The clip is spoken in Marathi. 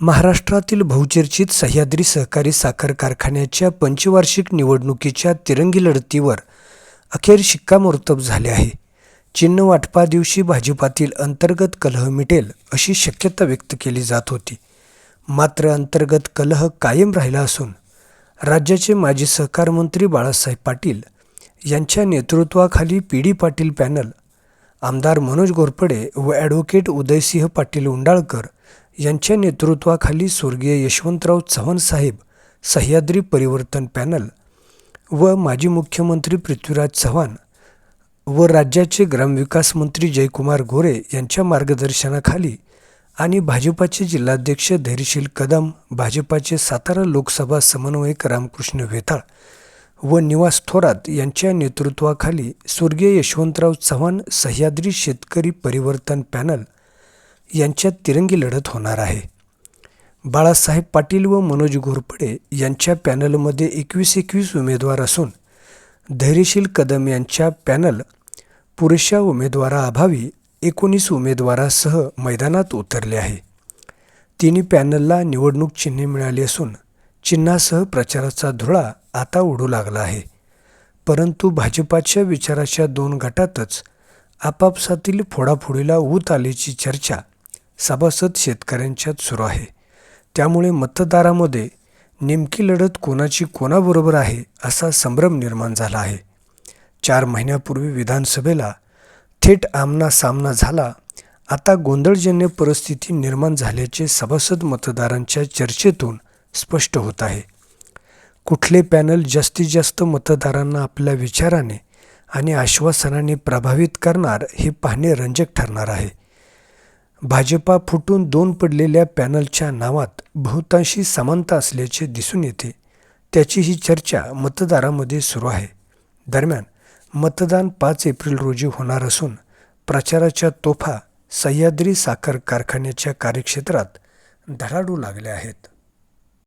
महाराष्ट्रातील बहुचर्चित सह्याद्री सहकारी साखर कारखान्याच्या पंचवार्षिक निवडणुकीच्या तिरंगी लढतीवर अखेर शिक्कामोर्तब झाले आहे. चिन्ह वाटपा दिवशी भाजपातील अंतर्गत कलह मिटेल अशी शक्यता व्यक्त केली जात होती. मात्र अंतर्गत कलह कायम राहिला असून राज्याचे माजी सहकार मंत्री बाळासाहेब पाटील यांच्या नेतृत्वाखाली पी डी पाटील पॅनल आमदार मनोज घोरपडे व ॲडव्होकेट उदयसिंह पाटील उंडाळकर यांच्या नेतृत्वाखाली स्वर्गीय यशवंतराव चव्हाण साहेब सह्याद्री परिवर्तन पॅनल व माजी मुख्यमंत्री पृथ्वीराज चव्हाण व राज्याचे ग्रामविकास मंत्री जयकुमार गोरे यांच्या मार्गदर्शनाखाली आणि भाजपाचे जिल्हाध्यक्ष धैर्यशील कदम भाजपाचे सातारा लोकसभा समन्वयक रामकृष्ण वेताळ व निवास थोरात यांच्या नेतृत्वाखाली स्वर्गीय यशवंतराव चव्हाण सह्याद्री शेतकरी परिवर्तन पॅनल यांच्यात तिरंगी लढत होणार आहे. बाळासाहेब पाटील व मनोज घोरपडे यांच्या पॅनलमध्ये एकवीस एकवीस उमेदवार असून धैर्यशील कदम यांच्या पॅनल पुरेशा उमेदवाराअभावी एकोणीस उमेदवारासह मैदानात उतरले आहे. तिन्ही पॅनलला निवडणूक चिन्हे मिळाली असून चिन्हासह प्रचाराचा धुळा आता उडू लागला आहे. परंतु भाजपाच्या विचाराच्या दोन गटातच आपापसातील फोडाफोडीला ऊत आल्याची चर्चा सभासद शेतकऱ्यांच्यात सुरू आहे. त्यामुळे मतदारामध्ये नेमकी लढत कोणाची कोणाबरोबर आहे असा संभ्रम निर्माण झाला आहे. चार महिन्यापूर्वी विधानसभेला थेट आमना सामना झाला. आता गोंधळजन्य परिस्थिती निर्माण झाल्याचे सभासद मतदारांच्या चर्चेतून स्पष्ट होत आहे. कुठले पॅनल जास्तीत जास्त मतदारांना आपल्या विचाराने आणि आश्वासनाने प्रभावित करणार हे पाहणे रंजक ठरणार आहे. भाजपा फुटून दोन पडलेल्या पॅनलच्या नावात बहुतांशी समानता असल्याचे दिसून येते. त्याची ही चर्चा मतदारामध्ये सुरू आहे. दरम्यान मतदान पाच एप्रिल रोजी होणार असून प्रचाराच्या तोफा सह्याद्री साखर कारखान्याच्या कार्यक्षेत्रात धडाडू लागल्या आहेत.